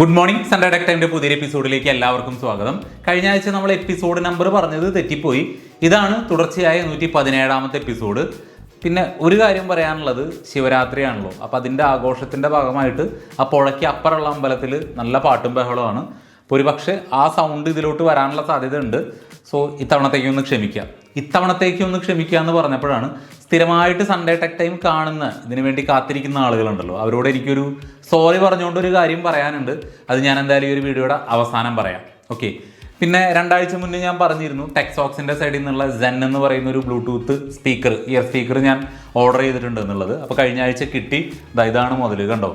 Good morning Sunday tech ടൈമിന്റെ പുതിയൊരു എപ്പിസോഡിലേക്ക് എല്ലാവർക്കും സ്വാഗതം. കഴിഞ്ഞ ആഴ്ച നമ്മൾ എപ്പിസോഡ് നമ്പർ പറഞ്ഞത് തെറ്റിപ്പോയി. ഇതാണ് തുടർച്ചയായ നൂറ്റി പതിനേഴാമത്തെ എപ്പിസോഡ്. പിന്നെ ഒരു കാര്യം പറയാനുള്ളത് ശിവരാത്രിയാണല്ലോ. അപ്പം അതിന്റെ ആഘോഷത്തിന്റെ ഭാഗമായിട്ട് ആ പുഴയ്ക്ക് അമ്പലത്തിൽ നല്ല പാട്ടും ബഹളമാണ് അപ്പോൾ ഒരു പക്ഷേ ആ സൗണ്ട് ഇതിലോട്ട് വരാനുള്ള സാധ്യതയുണ്ട്. സോ ഇത്തവണത്തേക്ക് ഒന്ന് ക്ഷമിക്കാം ഇത്തവണത്തേക്ക് ഒന്ന് ക്ഷമിക്കുക എന്ന് പറഞ്ഞപ്പോഴാണ് സ്ഥിരമായിട്ട് സൺഡേ ടെക് ടൈം കാണുന്ന ഇതിനു വേണ്ടി കാത്തിരിക്കുന്ന ആളുകളുണ്ടല്ലോ. അവരോട് എനിക്കൊരു സോറി പറഞ്ഞുകൊണ്ട് ഒരു കാര്യം പറയാനുണ്ട്. അത് ഞാൻ എന്തായാലും ഈ ഒരു വീഡിയോയുടെ അവസാനം പറയാം. ഓക്കെ പിന്നെ രണ്ടാഴ്ച മുന്നേ ഞാൻ പറഞ്ഞിരുന്നു ടെക്സോക്സിന്റെ സൈഡിൽ നിന്നുള്ള ജെൻ എന്ന് പറയുന്ന ഒരു ബ്ലൂടൂത്ത് സ്പീക്കർ ഇയർ സ്പീക്കർ ഞാൻ ഓർഡർ ചെയ്തിട്ടുണ്ട് എന്നുള്ളത്. അപ്പോൾ കഴിഞ്ഞ ആഴ്ച കിട്ടി. ഇതാണ് മുതൽ കണ്ടോ?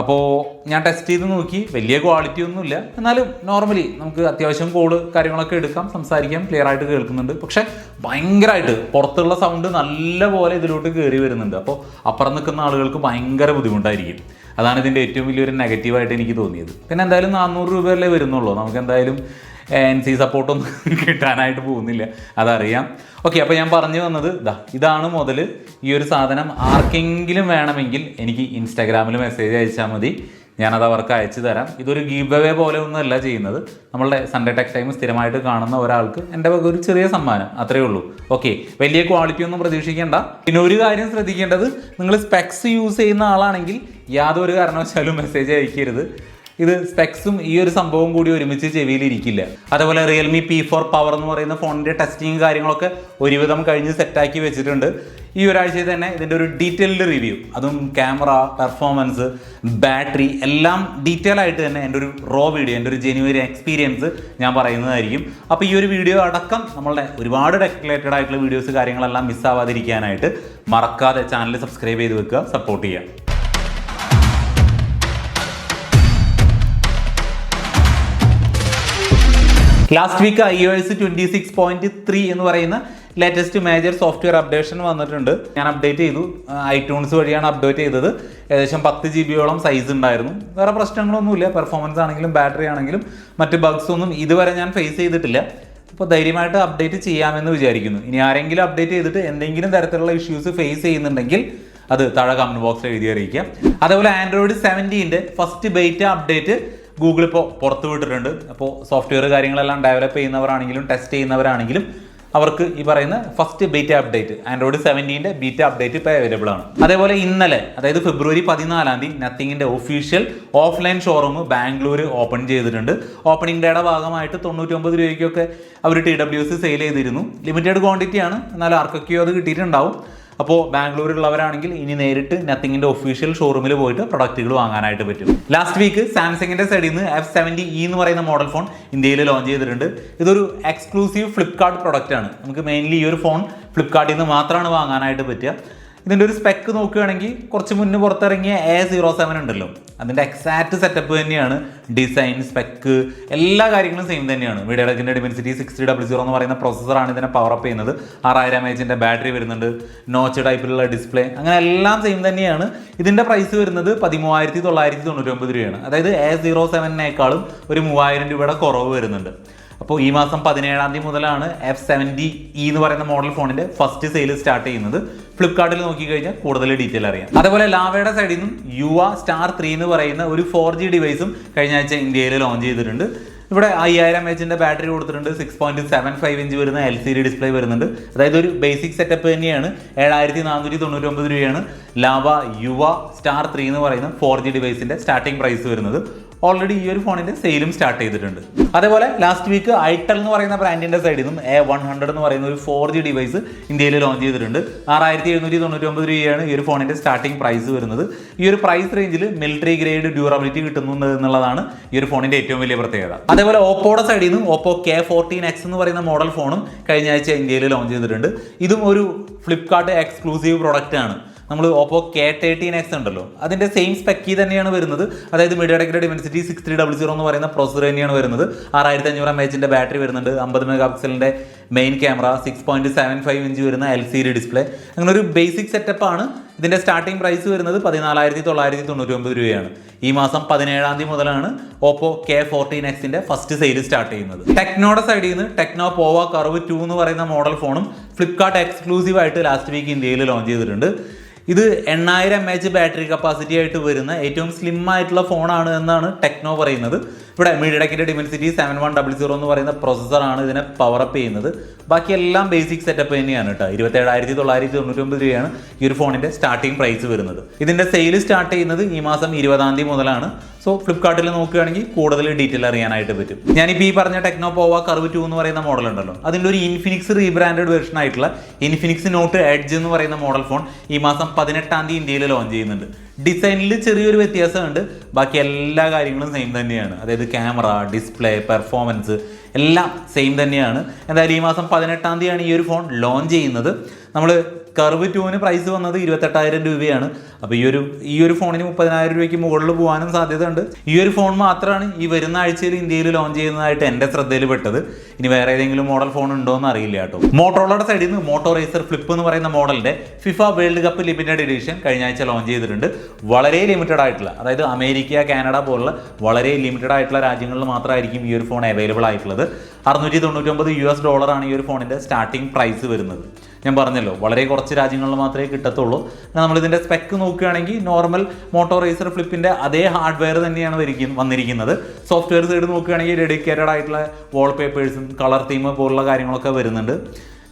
അപ്പോൾ ഞാൻ ടെസ്റ്റ് ചെയ്ത് നോക്കി. വലിയ ക്വാളിറ്റി ഒന്നുമില്ല. എന്നാലും നോർമലി നമുക്ക് അത്യാവശ്യം കോൾ കാര്യങ്ങളൊക്കെ എടുക്കാം സംസാരിക്കാം ക്ലിയർ ആയിട്ട് കേൾക്കുന്നുണ്ട്. പക്ഷെ ഭയങ്കരമായിട്ട് പുറത്തുള്ള സൗണ്ട് നല്ല പോലെ ഇതിലോട്ട് കയറി വരുന്നുണ്ട്. അപ്പോൾ അപ്പുറം നിൽക്കുന്ന ആളുകൾക്ക് ഭയങ്കര ബുദ്ധിമുട്ടായിരിക്കും. അതാണ് ഇതിന്റെ ഏറ്റവും വലിയൊരു നെഗറ്റീവായിട്ട് എനിക്ക് തോന്നിയത്. പിന്നെ എന്തായാലും നാനൂറ് രൂപയല്ലേ വരുന്നുള്ളൂ. നമുക്ക് എന്തായാലും എൻ സി സപ്പോർട്ടൊന്നും കിട്ടാനായിട്ട് പോകുന്നില്ല. അതറിയാം. ഓക്കെ അപ്പോൾ ഞാൻ പറഞ്ഞു വന്നത് ഇതാ ഇതാണ് മുതൽ ഈ ഒരു സാധനം ആർക്കെങ്കിലും വേണമെങ്കിൽ എനിക്ക് ഇൻസ്റ്റാഗ്രാമിൽ മെസ്സേജ് അയച്ചാൽ മതി. ഞാനത് അവർക്ക് അയച്ചു തരാം. ഇതൊരു ഗീവ് അവേ പോലെ ഒന്നുമല്ല ചെയ്യുന്നത്. നമ്മളുടെ സൺഡേ ടെക് ടൈം സ്ഥിരമായിട്ട് കാണുന്ന ഒരാൾക്ക് എന്റെ വക ഒരു ചെറിയ സമ്മാനം. അത്രേ ഉള്ളൂ. ഓക്കെ വലിയ ക്വാളിറ്റി ഒന്നും പ്രതീക്ഷിക്കേണ്ട. പിന്നെ ഒരു കാര്യം ശ്രദ്ധിക്കേണ്ടത് നിങ്ങൾ സ്പെക്സ് യൂസ് ചെയ്യുന്ന ആളാണെങ്കിൽ യാതൊരു കാരണവശാലും മെസ്സേജ് അയക്കരുത്. ഇത് സ്പെക്സും ഈ ഒരു സംഭവം കൂടി ഒരുമിച്ച് ചെവിയിൽ ഇരിക്കില്ല. അതേപോലെ റിയൽമി പി ഫോർ പവർ എന്ന് പറയുന്ന ഫോണിന്റെ ടെസ്റ്റിംഗ് കാര്യങ്ങളൊക്കെ ഒരുവിധം കഴിഞ്ഞ് സെറ്റാക്കി വെച്ചിട്ടുണ്ട്. ഈ ഒരാഴ്ചയിൽ തന്നെ ഇതിന്റെ ഒരു ഡീറ്റെയിൽഡ് റിവ്യൂ അതും ക്യാമറ പെർഫോമൻസ് ബാറ്ററി എല്ലാം ഡീറ്റെയിൽ ആയിട്ട് തന്നെ എന്റെ ഒരു റോ വീഡിയോ എന്റെ ഒരു ജനുവരി എക്സ്പീരിയൻസ് ഞാൻ പറയുന്നതായിരിക്കും. അപ്പോൾ ഈ ഒരു വീഡിയോ അടക്കം നമ്മളുടെ ഒരുപാട് ടെക് റിലേറ്റഡ് ആയിട്ടുള്ള വീഡിയോസ് കാര്യങ്ങളെല്ലാം മിസ്സാവാതിരിക്കാനായിട്ട് മറക്കാതെ ചാനൽ സബ്സ്ക്രൈബ് ചെയ്ത് വെക്കുക സപ്പോർട്ട് ചെയ്യുക. Last week I O S twenty six point three എന്ന് പറയുന്ന ലേറ്റസ്റ്റ് മേജർ സോഫ്റ്റ്വെയർ അപ്ഡേഷൻ വന്നിട്ടുണ്ട്. ഞാൻ അപ്ഡേറ്റ് ചെയ്തു. ഐട്യൂൺസ് വഴിയാണ് അപ്ഡേറ്റ് ചെയ്തത്. ഏകദേശം പത്ത് ജി ബിയോളം സൈസ് ഉണ്ടായിരുന്നു. വേറെ പ്രശ്നങ്ങളൊന്നുമില്ല. പെർഫോമൻസ് ആണെങ്കിലും ബാറ്ററി ആണെങ്കിലും മറ്റ് ബഗ്സ് ഒന്നും ഇതുവരെ ഞാൻ ഫേസ് ചെയ്തിട്ടില്ല. അപ്പോൾ ധൈര്യമായിട്ട് അപ്ഡേറ്റ് ചെയ്യാമെന്ന് വിചാരിക്കുന്നു. ഇനി ആരെങ്കിലും അപ്ഡേറ്റ് ചെയ്തിട്ട് എന്തെങ്കിലും തരത്തിലുള്ള ഇഷ്യൂസ് ഫേസ് ചെയ്യുന്നുണ്ടെങ്കിൽ അത് താഴെ കമന്റ് ബോക്സിൽ എഴുതി അറിയിക്കാം അതേപോലെ ആൻഡ്രോയിഡ് സെവന്റീന്റെ ഫസ്റ്റ് ബേറ്റ അപ്ഡേറ്റ് ഗൂഗിൾ ഇപ്പോൾ പുറത്തുവിട്ടിട്ടുണ്ട് അപ്പോൾ സോഫ്റ്റ്വെയർ കാര്യങ്ങളെല്ലാം ഡെവലപ്പ് ചെയ്യുന്നവരാണെങ്കിലും ടെസ്റ്റ് ചെയ്യുന്നവരാണെങ്കിലും അവർക്ക് ഈ പറയുന്ന ഫസ്റ്റ് ബീറ്റ അപ്ഡേറ്റ് ആൻഡ്രോയിഡ് സെവന്റീന്റെ ബീറ്റ അപ്ഡേറ്റ് ഇപ്പോൾ അവൈലബിൾ ആണ്. അതേപോലെ ഇന്നലെ അതായത് ഫെബ്രുവരി പതിനാലാം തീയതി നത്തിങ്ങിന്റെ official offline showroom Bangalore open ചെയ്തിട്ടുണ്ട്. ഓപ്പണിംഗ് ഡേയുടെ ഭാഗമായിട്ട് തൊണ്ണൂറ്റൊമ്പത് രൂപയ്ക്കൊക്കെ അവർ ടി ഡബ്ല്യു എസ് സെയിൽ ചെയ്തിരുന്നു. ലിമിറ്റഡ് ക്വാണ്ടിറ്റി ആണ് എന്നാൽ ആർക്കൊക്കെയോ അത് കിട്ടിയിട്ടുണ്ടാവും. അപ്പോൾ ബാംഗ്ലൂരിലുള്ളവരാണെങ്കിൽ ഇനി നേരിട്ട് നത്തിങ്ങിന്റെ ഒഫീഷ്യൽ ഷോറൂമിൽ പോയിട്ട് പ്രൊഡക്റ്റുകൾ വാങ്ങാനായിട്ട് പറ്റും. ലാസ്റ്റ് വീക്ക് സാംസങ്ങിന്റെ സൈഡിൽ നിന്ന് എഫ് സെവന്റി ഇ എന്ന് പറയുന്ന മോഡൽ ഫോൺ ഇന്ത്യയിൽ ലോഞ്ച് ചെയ്തിട്ടുണ്ട്. ഇതൊരു എക്സ്ക്ലൂസീവ് ഫ്ലിപ്കാർട്ട് പ്രൊഡക്റ്റ് ആണ്. നമുക്ക് മെയിൻലി ഈ ഒരു ഫോൺ ഫ്ലിപ്കാർട്ടിൽ നിന്ന് മാത്രമാണ് വാങ്ങാനായിട്ട് പറ്റുക. ഇതിന്റെ ഒരു സ്പെക്ക് നോക്കുകയാണെങ്കിൽ കുറച്ച് മുന്നേ പുറത്തിറങ്ങിയ എ സീറോ സെവൻ ഉണ്ടല്ലോ. അതിന്റെ എക്സാക്ട് സെറ്റപ്പ് തന്നെയാണ്. ഡിസൈൻ സ്പെക്ക് എല്ലാ കാര്യങ്ങളും സെയിം തന്നെയാണ്. വീഡിയോയുടെ ഡിമെൻസിറ്റി സിക്സ്റ്റി ഡബിൾ സീറോ എന്ന് പറയുന്ന പ്രോസസ്സറാണ് ഇതിനെ പവർ അപ്പ് ചെയ്യുന്നത്. ആറായിരം എച്ചിന്റെ ബാറ്ററി വരുന്നുണ്ട്. നോച്ച് ടൈപ്പിലുള്ള ഡിസ്പ്ലേ അങ്ങനെ എല്ലാം സെയിം തന്നെയാണ്. ഇതിന്റെ പ്രൈസ് വരുന്നത് പതിമൂവായിരത്തി തൊള്ളായിരത്തി തൊണ്ണൂറ്റൊമ്പത് രൂപയാണ്. അതായത് എ സീറോ സെവനേക്കാളും ഒരു മൂവായിരം രൂപയുടെ കുറവ് വരുന്നുണ്ട്. അപ്പോൾ ഈ മാസം പതിനേഴാം തീയതി മുതലാണ് എഫ് സെവന്റി ഇ എന്ന് പറയുന്ന മോഡൽ ഫോണിന്റെ ഫസ്റ്റ് സെയിൽ സ്റ്റാർട്ട് ചെയ്യുന്നത്. ഫ്ലിപ്കാർട്ടിൽ നോക്കിക്കഴിഞ്ഞാൽ കൂടുതൽ ഡീറ്റെയിൽ അറിയാം. അതുപോലെ ലാവയുടെ സൈഡിൽ നിന്നും യുവ സ്റ്റാർ ത്രീ എന്ന് പറയുന്ന ഒരു ഫോർ ജി ഡിവൈസും കഴിഞ്ഞ ആഴ്ച ഇന്ത്യയിൽ ലോഞ്ച് ചെയ്തിട്ടുണ്ട്. ഇവിടെ അയ്യായിരം എച്ചിന്റെ ബാറ്ററി കൊടുത്തിട്ടുണ്ട്. Six point seven five inch വരുന്ന എൽ സി ഡി ഡിസ്പ്ലേ വരുന്നുണ്ട്. അതായത് ഒരു ബേസിക് സെറ്റപ്പ് തന്നെയാണ്. ഏഴായിരത്തി നാനൂറ്റി തൊണ്ണൂറ്റി ഒമ്പത് രൂപയാണ് ലാവ യുവ സ്റ്റാർ ത്രീ എന്ന് പറയുന്ന ഫോർ ജി ഡിവൈസിന്റെ സ്റ്റാർട്ടിംഗ് പ്രൈസ് വരുന്നത്. ഓൾറെഡി ഈ ഒരു ഫോണിന്റെ സെയിലും സ്റ്റാർട്ട് ചെയ്തിട്ടുണ്ട്. അതേപോലെ ലാസ്റ്റ് വീക്ക് ഐട്ടൽ എന്ന് പറയുന്ന ബ്രാൻഡിന്റെ സൈഡിൽ നിന്നും എ വൺ ഹൺഡ്രഡ് എന്ന് പറയുന്ന ഒരു ഫോർ ജി ഡിവൈസ് ഇന്ത്യയിൽ ലോഞ്ച് ചെയ്തിട്ടുണ്ട്. ആറായിരത്തി എഴുന്നൂറ്റി തൊണ്ണൂറ്റി ഒമ്പത് രൂപയാണ് ഈ ഒരു ഫോണിന്റെ സ്റ്റാർട്ടിംഗ് പ്രൈസ് വരുന്നത്. ഈ ഒരു പ്രൈസ് റേഞ്ചിൽ മിലിറ്ററി ഗ്രേഡ് ഡ്യൂറബിലിറ്റി കിട്ടുന്നുണ്ട് എന്നുള്ളതാണ് ഈ ഒരു ഫോണിന്റെ ഏറ്റവും വലിയ പ്രത്യേകത. അതേപോലെ ഓപ്പോയുടെ സൈഡിൽ നിന്നും ഓപ്പോ കെ ഫോർട്ടീൻ എക്സ് എന്ന് പറയുന്ന മോഡൽ ഫോണും കഴിഞ്ഞ ആഴ്ച ഇന്ത്യയിൽ ലോഞ്ച് ചെയ്തിട്ടുണ്ട്. ഇതും ഒരു ഫ്ലിപ്കാർട്ട് എക്സ്ക്ലൂസീവ് പ്രൊഡക്റ്റ് ആണ്. നമ്മൾ ഓപ്പോ കെ തേർട്ടീൻ എക്സ് ഉണ്ടല്ലോ. അതിന്റെ സെയിം സ്പെക്കി തന്നെയാണ് വരുന്നത്. അതായത് media Dimensity six three double zero എന്ന് പറയുന്ന പ്രോസർ തന്നെയാണ് വരുന്നത്. ആറായിരത്തി അഞ്ഞൂറ് എം എച്ചിന്റെ ബാറ്ററി വരുന്നുണ്ട്. അമ്പത് mega പിക്സലിന്റെ main camera six point seven five inch വരുന്ന എൽ സി ഡി ഡിസ്പ്ലേ അങ്ങനെ ഒരു ബേസിക് സെറ്റപ്പ് ആണ്. ഇതിന്റെ സ്റ്റാർട്ടിംഗ് പ്രൈസ് വരുന്നത് പതിനാലായിരത്തി തൊള്ളായിരത്തി തൊണ്ണൂറ്റി ഒമ്പത് രൂപയാണ്. ഈ മാസം പതിനേഴാം തീയതി മുതലാണ് ഓപ്പോ കെ ഫോർട്ടീൻ എക്സിന്റെ ഫസ്റ്റ് സെയിൽ സ്റ്റാർട്ട് ചെയ്യുന്നത്. ടെക്നോയുടെ സൈഡിൽ നിന്ന് ടെക്നോ പോവ കർവ് ടു എന്ന് പറയുന്ന മോഡൽ ഫോണും ഫ്ലിപ്കാർട്ട് എക്സ്ക്ലൂസീവ് ആയിട്ട് ലാസ്റ്റ് വീക്ക് ഇന്ത്യയിൽ ലോഞ്ച് ചെയ്തിട്ടുണ്ട്. ഇത് എണ്ണായിരം എം എച്ച് ബാറ്ററി കപ്പാസിറ്റി ആയിട്ട് വരുന്ന ഏറ്റവും സ്ലിം ആയിട്ടുള്ള ഫോണാണ് എന്നാണ് ടെക്നോ പറയുന്നത്. ഇവിടെ മീഡിയടെക്കിന്റെ Dimensity seven one double zero എന്ന് പറയുന്ന പ്രോസസ്സറാണ് ഇതിനെ പവറപ്പ് ചെയ്യുന്നത്. ബാക്കി എല്ലാം ബേസിക് സെറ്റപ്പ് തന്നെയാണ് കേട്ടോ. ഇരുപത്തേഴായിരത്തി തൊള്ളായിരത്തി തൊണ്ണൂറ്റൊമ്പത് രൂപയാണ് ഈ ഒരു ഫോണിന്റെ സ്റ്റാർട്ടിംഗ് പ്രൈസ് വരുന്നത്. ഇതിന്റെ സെയിൽ സ്റ്റാർട്ട് ചെയ്യുന്നത് ഈ മാസം ഇരുപതാം തീയതി മുതലാണ്. സോ ഫ്ലിപ്കാർട്ടിൽ നോക്കുകയാണെങ്കിൽ കൂടുതൽ ഡീറ്റെയിൽ അറിയാനായിട്ട് പറ്റും. ഞാനിപ്പോൾ ഈ പറഞ്ഞ ടെക്നോ പോവ കർവ് ടു എന്ന് പറയുന്ന മോഡൽ ഉണ്ടല്ലോ. അതിന്റെ ഒരു ഇൻഫിനിക്സ് റീബ്രാൻഡഡ് വെർഷൻ ആയിട്ടുള്ള ഇൻഫിനിക്സ് നോട്ട് എഡ്ജ് എന്ന് പറയുന്ന മോഡൽ ഫോൺ ഈ മാസം പതിനെട്ടാം തീയതി ഇന്ത്യയിൽ ലോഞ്ച് ചെയ്യുന്നുണ്ട്. ഡിസൈനിൽ ചെറിയൊരു വ്യത്യാസമുണ്ട്. ബാക്കി എല്ലാ കാര്യങ്ങളും സെയിം തന്നെയാണ്. അതായത് ക്യാമറ ഡിസ്പ്ലേ പെർഫോമൻസ് എല്ലാം സെയിം തന്നെയാണ്. എന്തായാലും ഈ മാസം പതിനെട്ടാം തീയതിയാണ് ഈ ഒരു ഫോൺ ലോഞ്ച് ചെയ്യുന്നത്. നമ്മൾ കർവ് ടുവിന് പ്രൈസ് വന്നത് ഇരുപത്തെട്ടായിരം രൂപയാണ്. അപ്പോൾ ഈ ഒരു ഈ ഒരു ഫോണിന് മുപ്പതിനായിരം രൂപയ്ക്ക് മുകളിൽ പോകാനും സാധ്യതയുണ്ട്. ഈ ഒരു ഫോൺ മാത്രമാണ് ഈ വരുന്ന ആഴ്ചയിൽ ഇന്ത്യയിൽ ലോഞ്ച് ചെയ്യുന്നതായിട്ട് എന്റെ ശ്രദ്ധയിൽ പെട്ടത് ഇനി വേറെ ഏതെങ്കിലും മോഡൽ ഫോൺ ഉണ്ടോ എന്ന് അറിയില്ല കേട്ടോ. മോട്ടോളയുടെ സൈഡിൽ നിന്ന് മോട്ടോ റേസർ ഫ്ലിപ്പ് എന്ന് പറയുന്ന മോഡലിന്റെ FIFA World Cup limited edition കഴിഞ്ഞ ആഴ്ച ലോഞ്ച് ചെയ്തിട്ടുണ്ട്. വളരെ ലിമിറ്റഡ് ആയിട്ടുള്ള അതായത് അമേരിക്ക കാനഡ പോലുള്ള വളരെ ലിമിറ്റഡ് ആയിട്ടുള്ള രാജ്യങ്ങളിൽ മാത്രമായിരിക്കും ഈ ഒരു ഫോൺ അവൈലബിൾ ആയിട്ടുള്ളത്. അറുന്നൂറ്റി തൊണ്ണൂറ്റൊമ്പത് യു എസ് ഡോളറാണ് ഈ ഒരു ഫോണിന്റെ സ്റ്റാർട്ടിംഗ് പ്രൈസ് വരുന്നത്. ഞാൻ പറഞ്ഞല്ലോ വളരെ കുറച്ച് രാജ്യങ്ങളിൽ മാത്രമേ കിട്ടത്തുള്ളൂ. പിന്നെ നമ്മളിതിന്റെ സ്പെക്ക് നോക്കുകയാണെങ്കിൽ നോർമൽ മോട്ടോ റേസർ ഫ്ലിപ്പിന്റെ അതേ ഹാർഡ്വെയർ തന്നെയാണ് വന്നിരിക്കുന്നത്. സോഫ്റ്റ്വെയർ സൈഡ് നോക്കുകയാണെങ്കിൽ ഡെഡിക്കേറ്റഡ് ആയിട്ടുള്ള വാൾപേപ്പേഴ്സും കളർ തീം പോലുള്ള കാര്യങ്ങളൊക്കെ വരുന്നുണ്ട്.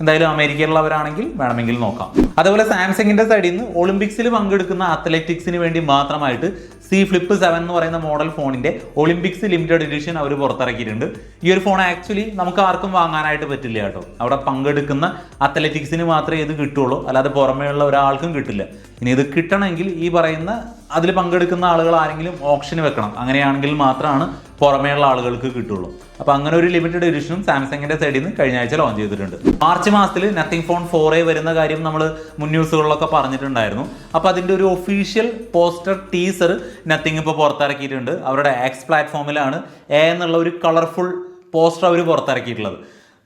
എന്തായാലും അമേരിക്കയിലുള്ളവരാണെങ്കിൽ വേണമെങ്കിൽ നോക്കാം. അതുപോലെ സാംസങ്ങിന്റെ സൈഡിൽ നിന്ന് ഒളിമ്പിക്സിൽ പങ്കെടുക്കുന്ന അത്ലറ്റിക്സിന് വേണ്ടി മാത്രമായിട്ട് സി ഫ്ലിപ്പ് സെവൻ എന്ന് പറയുന്ന മോഡൽ ഫോണിന്റെ ഒളിമ്പിക്സ് ലിമിറ്റഡ് എഡിഷൻ അവർ പുറത്തിറക്കിയിട്ടുണ്ട്. ഈ ഒരു ഫോൺ ആക്ച്വലി നമുക്ക് ആർക്കും വാങ്ങാനായിട്ട് പറ്റില്ല കേട്ടോ. അവിടെ പങ്കെടുക്കുന്ന അത്ലറ്റിക്സിന് മാത്രമേ ഇത് കിട്ടുള്ളൂ. അല്ലാതെ പുറമേയുള്ള ഒരാൾക്കും കിട്ടില്ല. ഇനി ഇത് കിട്ടണമെങ്കിൽ ഈ പറയുന്ന അതിൽ പങ്കെടുക്കുന്ന ആളുകൾ ആരെങ്കിലും ഓപ്ഷന് വെക്കണം. അങ്ങനെയാണെങ്കിൽ മാത്രമാണ് പുറമേയുള്ള ആളുകൾക്ക് കിട്ടുള്ളൂ. അപ്പോൾ അങ്ങനെ ഒരു ലിമിറ്റഡ് എഡിഷനും സാംസങ്ങിന്റെ സൈഡിൽ നിന്ന് കഴിഞ്ഞ ആഴ്ച ലോഞ്ച് ചെയ്തിട്ടുണ്ട്. മാർച്ച് മാസത്തിൽ നത്തിങ് ഫോൺ ഫോർ എ വരുന്ന കാര്യം നമ്മൾ മുൻ ന്യൂസുകളിലൊക്കെ പറഞ്ഞിട്ടുണ്ടായിരുന്നു. അപ്പോൾ അതിന്റെ ഒരു ഒഫീഷ്യൽ പോസ്റ്റർ ടീസർ നത്തിങ് ഇപ്പോൾ പുറത്തിറക്കിയിട്ടുണ്ട്. അവരുടെ എക്സ് പ്ലാറ്റ്ഫോമിലാണ് എ എന്നുള്ള ഒരു കളർഫുൾ പോസ്റ്റർ അവർ പുറത്തിറക്കിയിട്ടുള്ളത്.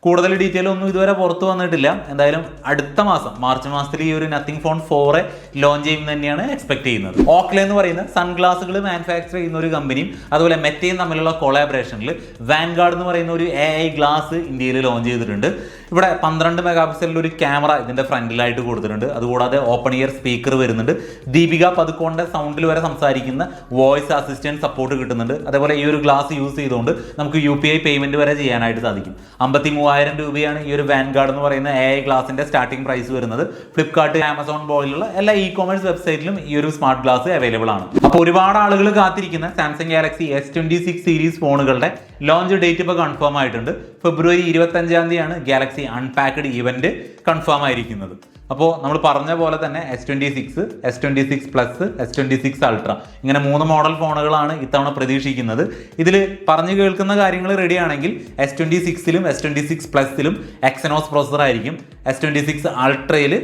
കൂടുതൽ ഡീറ്റെയിൽ ഒന്നും ഇതുവരെ പുറത്തു വന്നിട്ടില്ല. എന്തായാലും അടുത്ത മാസം മാർച്ച് മാസത്തിൽ ഈ ഒരു നത്തിങ് ഫോൺ ഫോറ് ലോഞ്ച് ചെയ്യുമെന്ന് തന്നെയാണ് എക്സ്പെക്ട് ചെയ്യുന്നത്. ഓക്ലെ എന്ന് പറയുന്ന സൺഗ്ലാസുകൾ മാനുഫാക്ചർ ചെയ്യുന്ന ഒരു കമ്പനിയും അതുപോലെ മെറ്റയും തമ്മിലുള്ള കൊളാബറേഷനിൽ വാൻഗാർഡ് എന്ന് പറയുന്ന ഒരു എ ഐ ഗ്ലാസ് ഇന്ത്യയിൽ ലോഞ്ച് ചെയ്തിട്ടുണ്ട്. ഇവിടെ പന്ത്രണ്ട് മെഗാ പിക്സലിൽ ഒരു ക്യാമറ ഇതിന്റെ ഫ്രണ്ടിലായിട്ട് കൊടുത്തിട്ടുണ്ട്. അതുകൂടാതെ ഓപ്പൺ ഇയർ സ്പീക്കർ വരുന്നുണ്ട്. ദീപിക പതുക്കോണിന്റെ സൗണ്ടിൽ വരെ സംസാരിക്കുന്ന വോയിസ് അസിസ്റ്റന്റ് സപ്പോർട്ട് കിട്ടുന്നുണ്ട്. അതേപോലെ ഈ ഒരു ഗ്ലാസ് യൂസ് ചെയ്തുകൊണ്ട് നമുക്ക് യു പി ഐ പേയ്മെന്റ് വരെ ചെയ്യാനായിട്ട് സാധിക്കും. അമ്പത്തി മൂവായിരം രൂപയാണ് ഈ ഒരു വാൻഗാർഡ് എന്ന് പറയുന്ന എ ഐ ഗ്ലാസിന്റെ സ്റ്റാർട്ടിംഗ് പ്രൈസ് വരുന്നത്. ഫ്ലിപ്കാർട്ട് ആമസോൺ പോലുള്ള എല്ലാ ഇ കോമേഴ്സ് വെബ്സൈറ്റിലും ഈ ഒരു സ്മാർട്ട് ഗ്ലാസ് അവൈലബിൾ ആണ്. അപ്പോൾ ഒരുപാട് ആളുകൾ കാത്തിരിക്കുന്ന Samsung Galaxy S twenty six series ഫോണുകളുടെ ലോഞ്ച് ഡേറ്റ് ഇപ്പോൾ കൺഫേം ആയിട്ടുണ്ട്. ഫെബ്രുവരി ഇരുപത്തഞ്ചാം തീയതിയാണ് ഗാലക്സി അൺപാക്ഡ് ഇവന്റ് കൺഫേം ആയിരിക്കുന്നത്. അപ്പോൾ നമ്മൾ പറഞ്ഞ പോലെ തന്നെ S twenty six S twenty six plus S twenty six ultra ഇങ്ങനെ മൂന്ന് മോഡൽ ഫോണുകളാണ് ഇത്തവണ പ്രതീക്ഷിക്കുന്നത്. ഇതിൽ പറഞ്ഞു കേൾക്കുന്ന കാര്യങ്ങൾ റെഡിയാണെങ്കിൽ എസ് ട്വന്റി സിക്സിലും എസ് ട്വന്റി സിക്സ് പ്ലസിലും എക്സനോസ് പ്രോസസർ ആയിരിക്കും. എസ് ട്വന്റി സിക്സ് അൾട്രയിൽ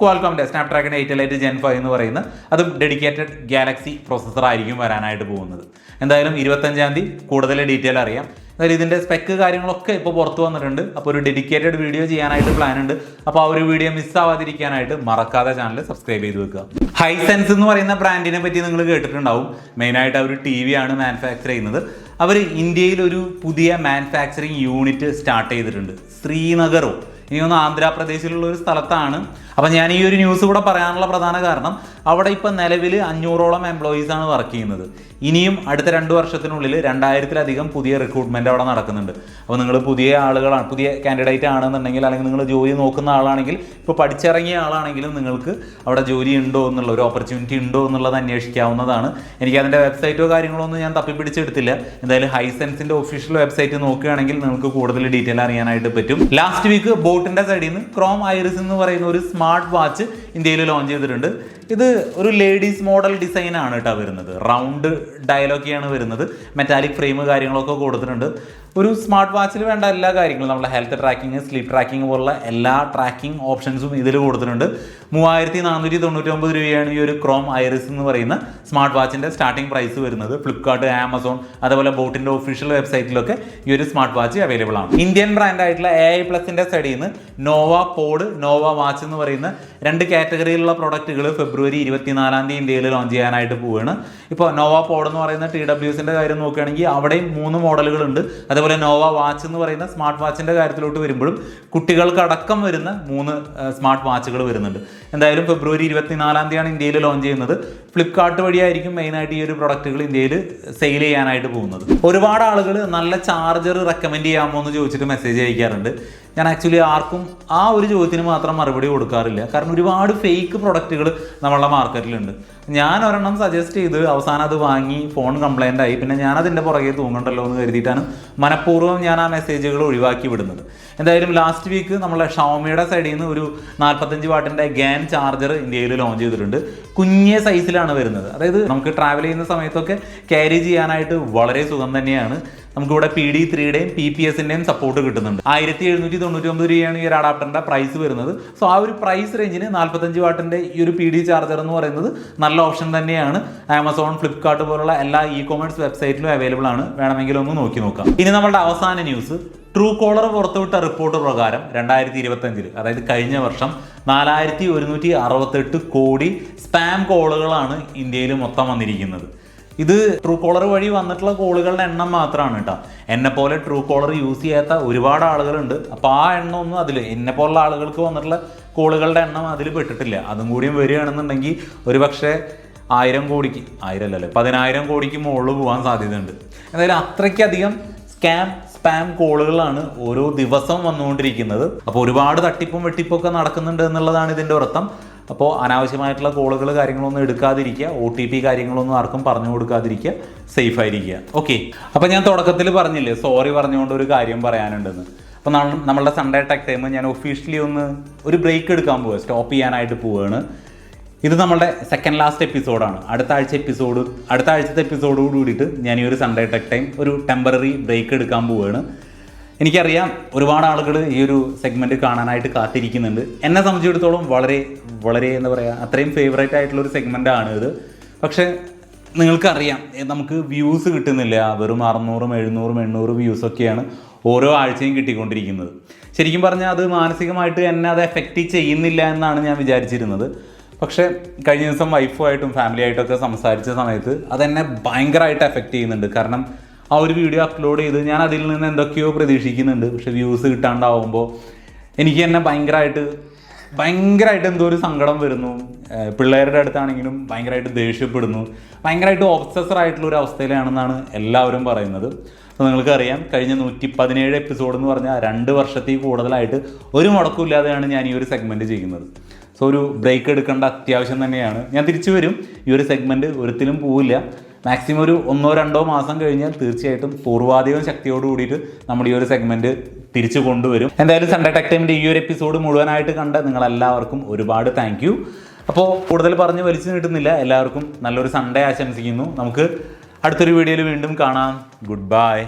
ക്വാൽകോമിന്റെ Snapdragon eight lite gen five എന്ന് പറയുന്ന അതും ഡെഡിക്കേറ്റഡ് ഗാലക്സി പ്രോസസ്സർ ആയിരിക്കും വരാനായിട്ട് പോകുന്നത്. എന്തായാലും ഇരുപത്തഞ്ചാം തീയതി കൂടുതൽ ഡീറ്റെയിൽ അറിയാം. അതായത് ഇതിന്റെ സ്പെക്ക് കാര്യങ്ങളൊക്കെ ഇപ്പോൾ പുറത്തു വന്നിട്ടുണ്ട്. അപ്പോൾ ഒരു ഡെഡിക്കേറ്റഡ് വീഡിയോ ചെയ്യാനായിട്ട് പ്ലാൻ ഉണ്ട്. അപ്പോൾ ആ ഒരു വീഡിയോ മിസ്സാവാതിരിക്കാനായിട്ട് മറക്കാതെ ചാനൽ സബ്സ്ക്രൈബ് ചെയ്ത് വെക്കുക. ഹൈസെൻസ് എന്ന് പറയുന്ന ബ്രാൻഡിനെ പറ്റി നിങ്ങൾ കേട്ടിട്ടുണ്ടാവും. മെയിനായിട്ട് അവർ ടി വി ആണ് മാനുഫാക്ചർ ചെയ്യുന്നത്. അവർ ഇന്ത്യയിൽ ഒരു പുതിയ മാനുഫാക്ചറിങ് യൂണിറ്റ് സ്റ്റാർട്ട് ചെയ്തിട്ടുണ്ട്. ശ്രീനഗറോ. ഇനി ഒന്ന് ആന്ധ്രാപ്രദേശിലുള്ള ഒരു സ്ഥലത്താണ് അപ്പം ഞാൻ ഈ ഒരു ന്യൂസ് കൂടെ പറയാനുള്ള പ്രധാന കാരണം അവിടെ ഇപ്പം നിലവിൽ അഞ്ഞൂറോളം എംപ്ലോയീസ് ആണ് വർക്ക് ചെയ്യുന്നത്. ഇനിയും അടുത്ത രണ്ട് വർഷത്തിനുള്ളിൽ രണ്ടായിരത്തിലധികം പുതിയ റിക്രൂട്ട്മെന്റ് അവിടെ നടക്കുന്നുണ്ട്. അപ്പോൾ നിങ്ങൾ പുതിയ ആളുകളാണ് പുതിയ കാൻഡിഡേറ്റ് ആണെന്നുണ്ടെങ്കിൽ അല്ലെങ്കിൽ നിങ്ങൾ ജോലി നോക്കുന്ന ആളാണെങ്കിൽ ഇപ്പോൾ പഠിച്ചിറങ്ങിയ ആളാണെങ്കിലും നിങ്ങൾക്ക് അവിടെ ജോലി ഉണ്ടോ എന്നുള്ള ഒരു ഓപ്പർച്യൂണിറ്റി ഉണ്ടോ എന്നുള്ളത് അന്വേഷിക്കാവുന്നതാണ്. എനിക്ക് അതിന്റെ വെബ്സൈറ്റോ കാര്യങ്ങളോ ഒന്നും ഞാൻ തപ്പിപ്പിടിച്ചെടുത്തില്ല. എന്തായാലും ഹൈസെൻസിന്റെ ഒഫീഷ്യൽ വെബ്സൈറ്റ് നോക്കുകയാണെങ്കിൽ നിങ്ങൾക്ക് കൂടുതൽ ഡീറ്റെയിൽ അറിയാനായിട്ട് പറ്റും. ലാസ്റ്റ് വീക്ക് ബോട്ടിന്റെ സൈഡിൽ നിന്ന് ക്രോം ഐറിസ് എന്ന് പറയുന്ന ഒരു സ്മാർട്ട് വാച്ച് ഇന്ത്യയിൽ ലോഞ്ച് ചെയ്തിട്ടുണ്ട്. ഇത് ഒരു ലേഡീസ് മോഡൽ ഡിസൈൻ ആണ് കേട്ടോ വരുന്നത്. റൗണ്ട് ഡയലോഗിയാണ് വരുന്നത്. മെറ്റാലിക് ഫ്രെയിം കാര്യങ്ങളൊക്കെ കൊടുത്തിട്ടുണ്ട്. ഒരു സ്മാർട്ട് വാച്ചിൽ വേണ്ട എല്ലാ കാര്യങ്ങളും. നമ്മുടെ ഹെൽത്ത് ട്രാക്കിംഗ് സ്ലീപ്പ് ട്രാക്കിംഗ് പോലുള്ള എല്ലാ ട്രാക്കിംഗ് ഓപ്ഷൻസും ഇതിൽ കൊടുത്തിട്ടുണ്ട്. മൂവായിരത്തി നാനൂറ്റി തൊണ്ണൂറ്റി ഒമ്പത് രൂപയാണ് ഈ ഒരു ക്രോം ഐറിസ് എന്ന് പറയുന്ന സ്മാർട്ട് വാച്ചിന്റെ സ്റ്റാർട്ടിംഗ് പ്രൈസ് വരുന്നത്. ഫ്ലിപ്കാർട്ട് ആമസോൺ അതുപോലെ ബോട്ടിന്റെ ഒഫീഷ്യൽ വെബ്സൈറ്റിലൊക്കെ ഈ ഒരു സ്മാർട്ട് വാച്ച് അവൈലബിൾ ആണ്. ഇന്ത്യൻ ബ്രാൻഡ് ആയിട്ടുള്ള എ ഐ പ്ലസിന്റെ സൈഡിൽ നിന്ന് നോവ പോഡ് നോവ വാച്ച് എന്ന് പറയുന്ന രണ്ട് കാറ്റഗറിയിലുള്ള പ്രൊഡക്റ്റുകൾ ഫെബ്രുവരി ഫെബ്രുവരി ഇരുപത്തിനാലാം തീയതി ഇന്ത്യയിൽ ലോഞ്ച് ചെയ്യാനായിട്ട് പോവുകയാണ് ഇപ്പോൾ നോവ പോഡ് എന്ന് പറയുന്ന ടി ഡബ്ല്യൂസിന്റെ കാര്യം നോക്കുകയാണെങ്കിൽ അവിടെയും മൂന്ന് മോഡലുകളുണ്ട്. അതേപോലെ നോവ വാച്ച് എന്ന് പറയുന്ന സ്മാർട്ട് വാച്ചിന്റെ കാര്യത്തിലോട്ട് വരുമ്പോഴും കുട്ടികൾക്കടക്കം വരുന്ന മൂന്ന് സ്മാർട്ട് വാച്ചുകൾ വരുന്നുണ്ട്. എന്തായാലും ഫെബ്രുവരി ഇരുപത്തിനാലാം തീയതിയാണ് ഇന്ത്യയിൽ ലോഞ്ച് ചെയ്യുന്നത്. ഫ്ലിപ്കാർട്ട് വഴിയായിരിക്കും മെയിനായിട്ട് ഈ ഒരു പ്രൊഡക്റ്റുകൾ ഇന്ത്യയിൽ സെയിൽ ചെയ്യാനായിട്ട് പോകുന്നത്. ഒരുപാട് ആളുകൾ നല്ല ചാർജർ റെക്കമെൻഡ് ചെയ്യാമോ എന്ന് ചോദിച്ചിട്ട് മെസ്സേജ് അയക്കാറുണ്ട്. ഞാൻ ആക്ച്വലി ആർക്കും ആ ഒരു ചോദ്യത്തിന് മാത്രം മറുപടി കൊടുക്കാറില്ല. കാരണം ഒരുപാട് ഫേക്ക് പ്രൊഡക്റ്റുകൾ നമ്മളുടെ മാർക്കറ്റിലുണ്ട് ഞാൻ ഒരെണ്ണം സജസ്റ്റ് ചെയ്ത് അവസാനം അത് വാങ്ങി ഫോൺ കംപ്ലൈന്റ് ആയി. പിന്നെ ഞാൻ അതിന്റെ പുറകെ തൂങ്ങണ്ടല്ലോ എന്ന് കരുതിയിട്ടാണ് മനഃപൂർവം ഞാൻ ആ മെസ്സേജുകൾ ഒഴിവാക്കി വിടുന്നത്. എന്തായാലും ലാസ്റ്റ് വീക്ക് നമ്മളെ ഷോമിയുടെ സൈഡിൽ നിന്ന് ഒരു നാൽപ്പത്തഞ്ച് വാട്ടിന്റെ ഗാൻ ചാർജർ ഇന്ത്യയിൽ ലോഞ്ച് ചെയ്തിട്ടുണ്ട്. കുഞ്ഞിയ സൈസിലാണ് വരുന്നത്. അതായത് നമുക്ക് ട്രാവൽ ചെയ്യുന്ന സമയത്തൊക്കെ ക്യാരി ചെയ്യാനായിട്ട് വളരെ സുഖം തന്നെയാണ്. നമുക്കിവിടെ പി ഡി ത്രീയുടെയും പി പി എസിന്റെയും സപ്പോർട്ട് കിട്ടുന്നുണ്ട് ആയിരത്തി എഴുന്നൂറ്റി തൊണ്ണൂറ്റി ഒമ്പത് രൂപയാണ് ഈ ഒരു അഡാപ്റ്ററിന്റെ പ്രൈസ് വരുന്നത്. സോ ആ ഒരു പ്രൈസ് റേഞ്ചിന് നാൽപ്പത്തഞ്ച് വാട്ടിന്റെ ഈ ഒരു പി ഡി ചാർജർ എന്ന് പറയുന്നത് നല്ല ഓപ്ഷൻ തന്നെയാണ്. ആമസോൺ ഫ്ലിപ്കാർട്ട് പോലുള്ള എല്ലാ ഇ കോമേഴ്സ് വെബ്സൈറ്റിലും അവൈലബിൾ ആണ്. വേണമെങ്കിൽ ഒന്ന് നോക്കി നോക്കാം. ഇനി നമ്മളുടെ അവസാന ന്യൂസ് ട്രൂ കോളർ പുറത്തുവിട്ട റിപ്പോർട്ട് പ്രകാരം രണ്ടായിരത്തി ഇരുപത്തഞ്ചിൽ അതായത് കഴിഞ്ഞ വർഷം നാലായിരത്തി ഒരുന്നൂറ്റി അറുപത്തെട്ട് കോടി സ്പാം കോളുകളാണ് ഇന്ത്യയിൽ മൊത്തം വന്നിരിക്കുന്നത്. ഇത് ട്രൂ കോളർ വഴി വന്നിട്ടുള്ള കോളുകളുടെ എണ്ണം മാത്രമാണ് കേട്ടോ എന്നെ പോലെ ട്രൂ കോളർ യൂസ് ചെയ്യാത്ത ഒരുപാട് ആളുകളുണ്ട്. അപ്പോൾ ആ എണ്ണം ഒന്നും അതിൽ എന്നെ പോലുള്ള ആളുകൾക്ക് വന്നിട്ടുള്ള കോളുകളുടെ എണ്ണം അതിൽ പെട്ടിട്ടില്ല. അതും കൂടിയും വരികയാണെന്നുണ്ടെങ്കിൽ ഒരു പക്ഷേ ആയിരം കോടിക്ക് ആയിരം അല്ലല്ലോ പതിനായിരം കോടിക്ക് മുകളിൽ പോകാൻ സാധ്യതയുണ്ട്. എന്തായാലും അത്രയ്ക്കധികം സ്കാം സ്പാം കോളുകളാണ് ഓരോ ദിവസം വന്നുകൊണ്ടിരിക്കുന്നത്. അപ്പോൾ ഒരുപാട് തട്ടിപ്പും വെട്ടിപ്പും ഒക്കെ നടക്കുന്നുണ്ട് എന്നുള്ളതാണ് ഇതിന്റെ അർത്ഥം അപ്പോൾ അനാവശ്യമായിട്ടുള്ള കോളുകൾ കാര്യങ്ങളൊന്നും എടുക്കാതിരിക്കുക ഒ ടി പി കാര്യങ്ങളൊന്നും ആർക്കും പറഞ്ഞു കൊടുക്കാതിരിക്കുക സേഫ് ആയിരിക്കുക. ഓക്കെ അപ്പോൾ ഞാൻ തുടക്കത്തിൽ പറഞ്ഞില്ലേ സോറി പറഞ്ഞുകൊണ്ട് ഒരു കാര്യം പറയാനുണ്ടെന്ന്. അപ്പോൾ നമ്മളുടെ സൺഡേ ടെക് ടൈം ഞാൻ ഒഫീഷ്യലി ഒന്ന് ഒരു ബ്രേക്ക് എടുക്കാൻ പോവുക സ്റ്റോപ്പ് ചെയ്യാനായിട്ട് പോവുകയാണ് ഇത് നമ്മളുടെ സെക്കൻഡ് ലാസ്റ്റ് എപ്പിസോഡാണ് അടുത്ത ആഴ്ച എപ്പിസോഡ് അടുത്ത ആഴ്ചത്തെ എപ്പിസോഡോട് കൂടിയിട്ട് ഞാൻ ഈ ഒരു സൺഡേ ടെക് ടൈം ഒരു ടെമ്പററി ബ്രേക്ക് എടുക്കാൻ പോവുകയാണ് എനിക്കറിയാം ഒരുപാട് ആളുകൾ ഈ ഒരു സെഗ്മെന്റ് കാണാനായിട്ട് കാത്തിരിക്കുന്നുണ്ട്. എന്നെ സംബന്ധിച്ചിടത്തോളം വളരെ വളരെ എന്താ പറയുക അത്രയും ഫേവറേറ്റ് ആയിട്ടുള്ള ഒരു സെഗ്മെന്റ് ആണ് ഇത്. പക്ഷേ നിങ്ങൾക്കറിയാം നമുക്ക് വ്യൂസ് കിട്ടുന്നില്ല. വെറും അറുന്നൂറും എഴുന്നൂറും എണ്ണൂറും വ്യൂസൊക്കെയാണ് ഓരോ ആഴ്ചയും കിട്ടിക്കൊണ്ടിരിക്കുന്നത്. ശരിക്കും പറഞ്ഞാൽ അത് മാനസികമായിട്ട് എന്നെ അത് എഫക്റ്റ് ചെയ്യുന്നില്ല എന്നാണ് ഞാൻ വിചാരിച്ചിരുന്നത്. പക്ഷേ കഴിഞ്ഞ ദിവസം വൈഫുമായിട്ടും ഫാമിലി ആയിട്ടൊക്കെ സംസാരിച്ച സമയത്ത് അതെന്നെ ഭയങ്കരമായിട്ട് എഫക്റ്റ് ചെയ്യുന്നുണ്ട്. കാരണം ആ ഒരു വീഡിയോ അപ്ലോഡ് ചെയ്ത് ഞാൻ അതിൽ നിന്ന് എന്തൊക്കെയോ പ്രതീക്ഷിക്കുന്നുണ്ട്. പക്ഷേ വ്യൂസ് കിട്ടാണ്ടാവുമ്പോൾ എനിക്ക് തന്നെ ഭയങ്കരമായിട്ട് ഭയങ്കരമായിട്ട് എന്തോ ഒരു സങ്കടം വരുന്നു. പിള്ളേരുടെ അടുത്താണെങ്കിലും ഭയങ്കരമായിട്ട് ദേഷ്യപ്പെടുന്നു. ഭയങ്കരമായിട്ട് ഓബ്സസർ ആയിട്ടുള്ള ഒരു അവസ്ഥയിലാണെന്നാണ് എല്ലാവരും പറയുന്നത്. അപ്പോൾ നിങ്ങൾക്കറിയാം കഴിഞ്ഞ നൂറ്റി പതിനേഴ് എപ്പിസോഡ് എന്ന് പറഞ്ഞാൽ രണ്ട് വർഷത്തിൽ കൂടുതലായിട്ട് ഒരു മുടക്കമില്ലാതെയാണ് ഞാൻ ഈ ഒരു സെഗ്മെന്റ് ചെയ്യുന്നത്. സോ ഒരു ബ്രേക്ക് എടുക്കേണ്ട അത്യാവശ്യം തന്നെയാണ്. ഞാൻ തിരിച്ചു വരും. ഈ ഒരു സെഗ്മെന്റ് ഒരിക്കലും പോവില്ല. മാക്സിമം ഒരു ഒന്നോ രണ്ടോ മാസം കഴിഞ്ഞാൽ തീർച്ചയായിട്ടും പൂർവാധികം ശക്തിയോട് കൂടിയിട്ട് നമ്മൾ ഈ ഒരു സെഗ്മെന്റ് തിരിച്ചു കൊണ്ടുവരും. എന്തായാലും സൺഡേ ടെക് ടൈമിന്റെ ഈ ഒരു എപ്പിസോഡ് മുഴുവനായിട്ട് കണ്ട നിങ്ങളെല്ലാവർക്കും ഒരുപാട് താങ്ക് യു അപ്പോൾ കൂടുതൽ പറഞ്ഞ് വലിച്ചു നീട്ടുന്നില്ല. എല്ലാവർക്കും നല്ലൊരു സൺഡേ ആശംസിക്കുന്നു. നമുക്ക് അടുത്തൊരു വീഡിയോയിൽ വീണ്ടും കാണാം. Good bye